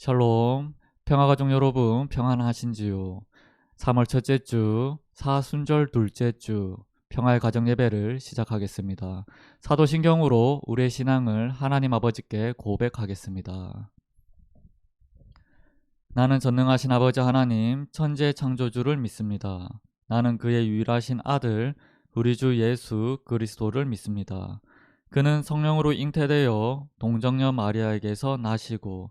샬롬, 평화가족 여러분 평안하신지요? 3월 첫째 주, 사순절 둘째 주, 평화의 가정 예배를 시작하겠습니다. 사도신경으로 우리의 신앙을 하나님 아버지께 고백하겠습니다. 나는 전능하신 아버지 하나님, 천재 창조주를 믿습니다. 나는 그의 유일하신 아들, 우리 주 예수 그리스도를 믿습니다. 그는 성령으로 잉태되어 동정녀 마리아에게서 나시고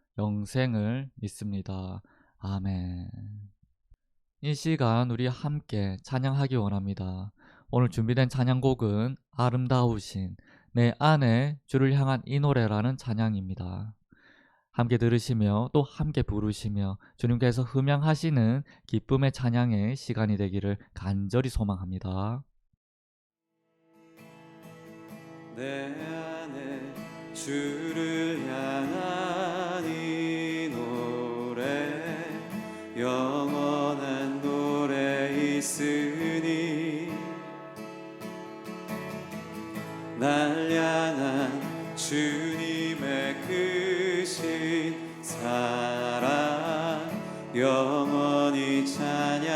영생을 믿습니다. 아멘. 이 시간 우리 함께 찬양하기 원합니다. 오늘 준비된 찬양곡은 아름다우신 내 안에 주를 향한 이 노래라는 찬양입니다. 함께 들으시며 또 함께 부르시며 주님께서 흠양하시는 기쁨의 찬양의 시간이 되기를 간절히 소망합니다. 내 안에 주를 향한 영원한 노래 있으니 날 향한 주님의 크신 사랑 영원히 찬양하리라.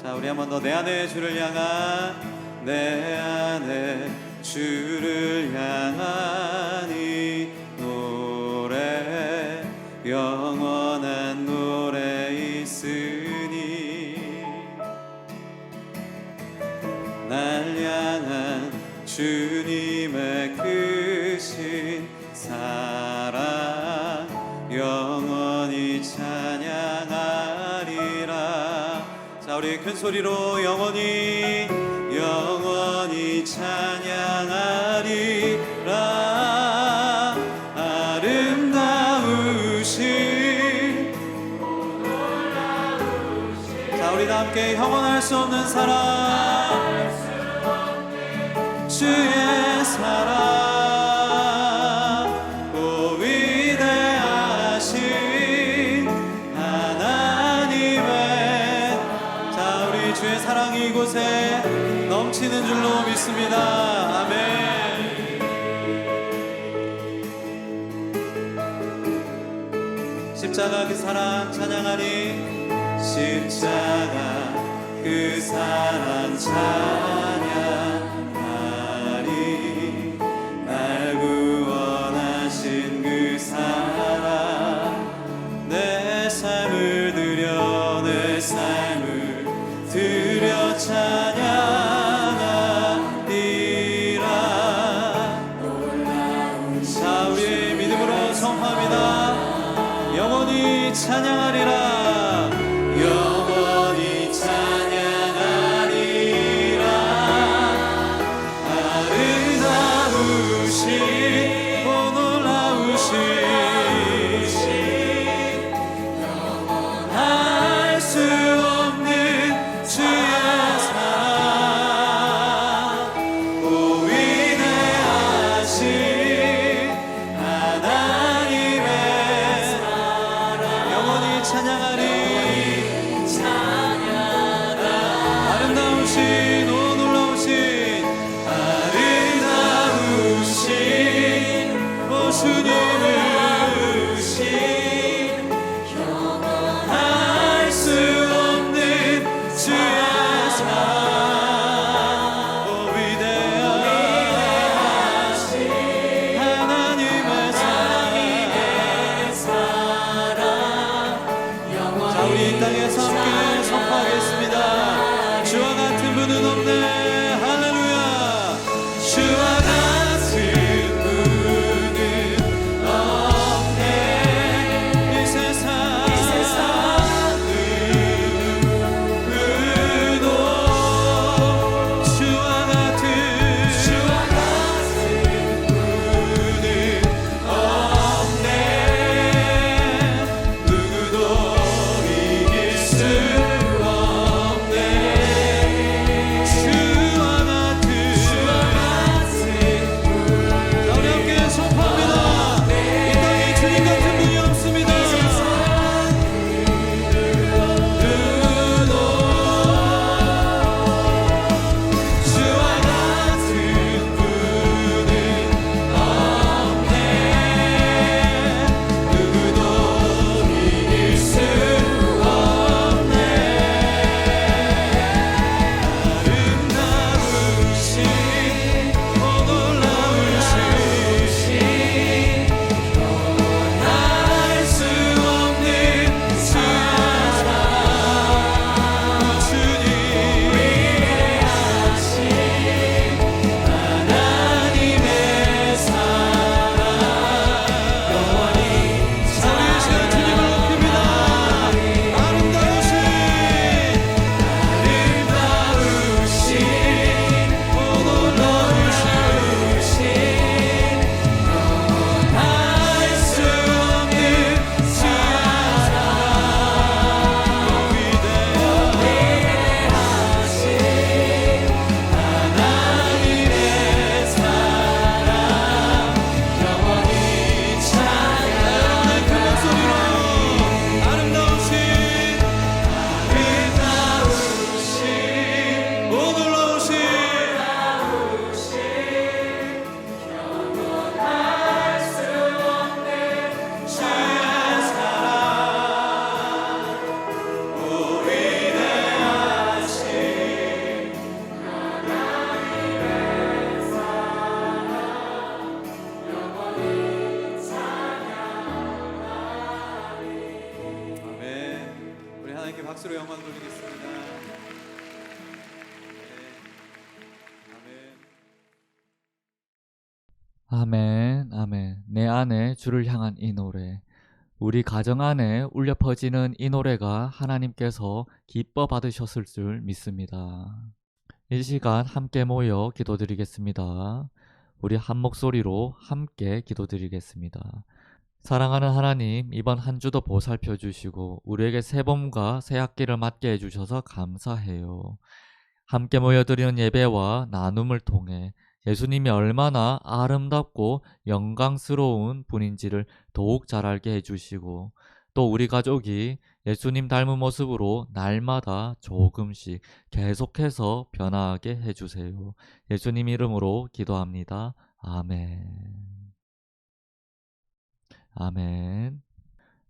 자 우리 한번 더 내 안에 주를 향한 내 안에 주를 이 노래. 영 주님의 크신 사랑 영원히 찬양하리라. 자 우리 큰 소리로 영원히 영원히 찬양하리라. 아름다우신 자 우리 다 함께 형언할 수 없는 사랑 줄로 믿습니다. 아멘. 십자가 그 사랑 찬양하니 십자가 그 사랑 찬양 아름다우신 오 놀라우신 이유는 없네 영광 돌리겠습니다. 네. 아멘, 아멘. 내 안에 주를 향한 이 노래. 우리 가정 안에 울려 퍼지는 이 노래가 하나님께서 기뻐 받으셨을 줄 믿습니다. 이 시간 함께 모여 기도드리겠습니다. 우리 한 목소리로 함께 기도드리겠습니다. 사랑하는 하나님, 이번 한 주도 보살펴 주시고 우리에게 새 봄과 새 학기를 맞게 해 주셔서 감사해요. 함께 모여드리는 예배와 나눔을 통해 예수님이 얼마나 아름답고 영광스러운 분인지를 더욱 잘 알게 해 주시고 또 우리 가족이 예수님 닮은 모습으로 날마다 조금씩 계속해서 변화하게 해 주세요. 예수님 이름으로 기도합니다. 아멘. 아멘.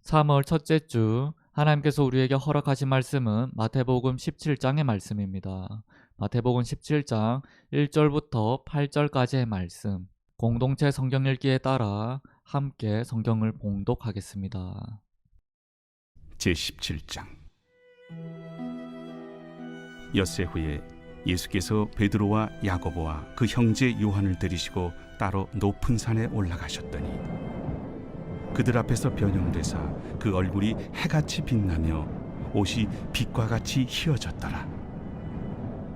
3월 첫째 주 하나님께서 우리에게 허락하신 말씀은 마태복음 17장의 말씀입니다. 마태복음 17장 1절부터 8절까지의 말씀. 공동체 성경 읽기에 따라 함께 성경을 봉독하겠습니다. 제17장 엿새 후에 예수께서 베드로와 야고보와 그 형제 요한을 데리시고 따로 높은 산에 올라가셨더니 그들 앞에서 변형되사 그 얼굴이 해같이 빛나며 옷이 빛과 같이 휘어졌더라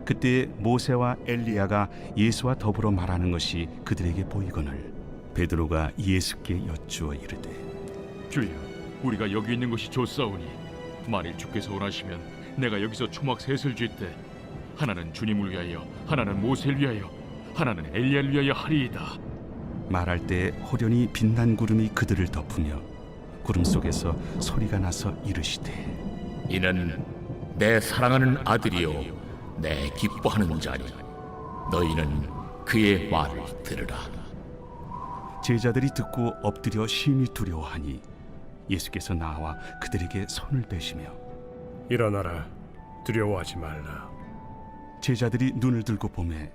그때 모세와 엘리야가 예수와 더불어 말하는 것이 그들에게 보이거늘 베드로가 예수께 여쭈어 이르되 주여, 우리가 여기 있는 것이 좋사오니 만일 주께서 원하시면 내가 여기서 초막 셋을 쥘때 하나는 주님을 위하여, 하나는 모세를 위하여, 하나는 엘리야를 위하여 하리이다. 말할 때 호련히 빛난 구름이 그들을 덮으며 구름 속에서 소리가 나서 이르시되 이는 내 사랑하는 아들이요 내 기뻐하는 자니 너희는 그의 말을 들으라. 제자들이 듣고 엎드려 심히 두려워하니 예수께서 나와 그들에게 손을 대시며 일어나라 두려워하지 말라. 제자들이 눈을 들고 보매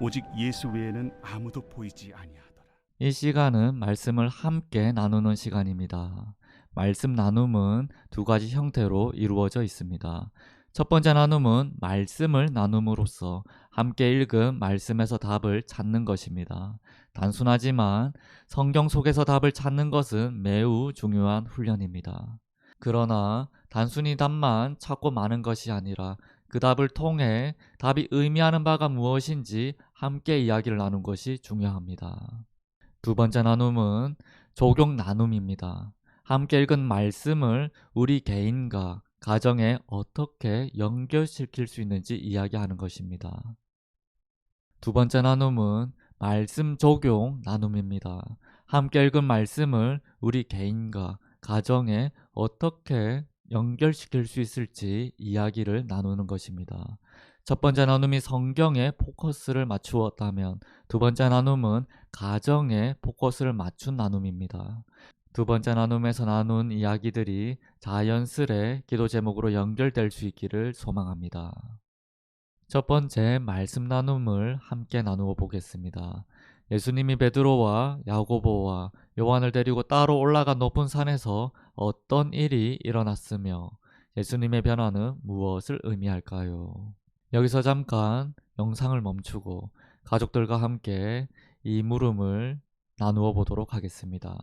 오직 예수 외에는 아무도 보이지 아니하더라 이 시간은 말씀을 함께 나누는 시간입니다. 말씀 나눔은 두 가지 형태로 이루어져 있습니다. 첫 번째 나눔은 말씀을 나눔으로써 함께 읽은 말씀에서 답을 찾는 것입니다. 단순하지만 성경 속에서 답을 찾는 것은 매우 중요한 훈련입니다. 그러나 단순히 답만 찾고 마는 것이 아니라 그 답을 통해 답이 의미하는 바가 무엇인지 함께 이야기를 나눈 것이 중요합니다. 두 번째 나눔은 조경 나눔입니다. 함께 읽은 말씀을 우리 개인과 가정에 어떻게 연결시킬 수 있는지 이야기하는 것입니다. 두 번째 나눔은 말씀 적용 나눔입니다. 함께 읽은 말씀을 우리 개인과 가정에 어떻게 연결시킬 수 있을지 이야기를 나누는 것입니다. 첫 번째 나눔이 성경에 포커스를 맞추었다면 두 번째 나눔은 가정에 포커스를 맞춘 나눔입니다. 두 번째 나눔에서 나눈 이야기들이 자연스레 기도 제목으로 연결될 수 있기를 소망합니다. 첫 번째 말씀 나눔을 함께 나누어 보겠습니다. 예수님이 베드로와 야고보와 요한을 데리고 따로 올라간 높은 산에서 어떤 일이 일어났으며 예수님의 변화는 무엇을 의미할까요? 여기서 잠깐 영상을 멈추고 가족들과 함께 이 물음을 나누어 보도록 하겠습니다.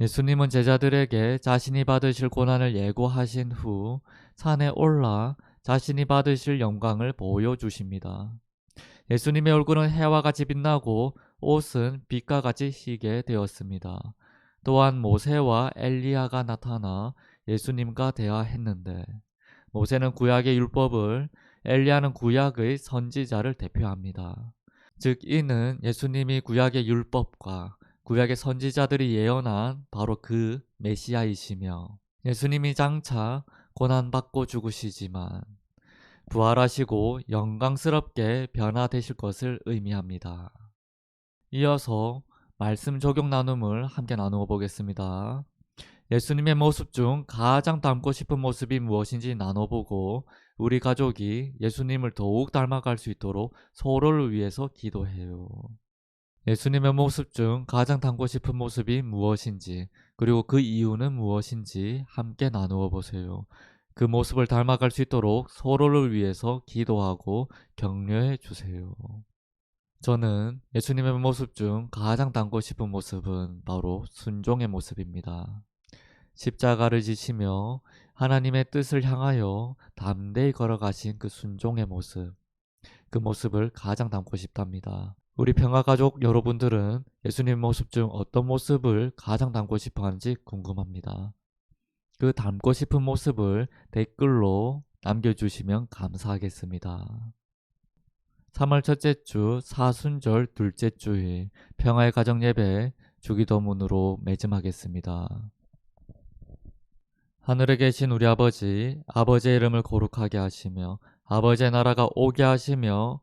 예수님은 제자들에게 자신이 받으실 고난을 예고하신 후 산에 올라 자신이 받으실 영광을 보여주십니다. 예수님의 얼굴은 해와 같이 빛나고 옷은 빛과 같이 희게 되었습니다. 또한 모세와 엘리야가 나타나 예수님과 대화했는데 모세는 구약의 율법을 엘리야는 구약의 선지자를 대표합니다. 즉 이는 예수님이 구약의 율법과 구약의 선지자들이 예언한 바로 그 메시아이시며 예수님이 장차 고난받고 죽으시지만 부활하시고 영광스럽게 변화되실 것을 의미합니다. 이어서 말씀 적용 나눔을 함께 나누어 보겠습니다. 예수님의 모습 중 가장 닮고 싶은 모습이 무엇인지 나눠보고 우리 가족이 예수님을 더욱 닮아갈 수 있도록 서로를 위해서 기도해요. 예수님의 모습 중 가장 닮고 싶은 모습이 무엇인지 그리고 그 이유는 무엇인지 함께 나누어 보세요. 그 모습을 닮아갈 수 있도록 서로를 위해서 기도하고 격려해 주세요. 저는 예수님의 모습 중 가장 닮고 싶은 모습은 바로 순종의 모습입니다. 십자가를 지시며 하나님의 뜻을 향하여 담대히 걸어가신 그 순종의 모습, 그 모습을 가장 닮고 싶답니다. 우리 평화가족 여러분들은 예수님 모습 중 어떤 모습을 가장 닮고 싶어 하는지 궁금합니다. 그 닮고 싶은 모습을 댓글로 남겨주시면 감사하겠습니다. 3월 첫째 주 사순절 둘째 주일 평화의 가정 예배 주기도문으로 매짐하겠습니다. 하늘에 계신 우리 아버지, 아버지의 이름을 거룩하게 하시며 아버지의 나라가 오게 하시며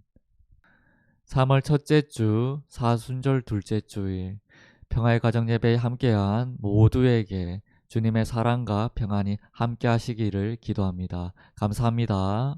3월 첫째 주 사순절 둘째 주일 평화의 가정 예배에 함께한 모두에게 주님의 사랑과 평안이 함께 하시기를 기도합니다. 감사합니다.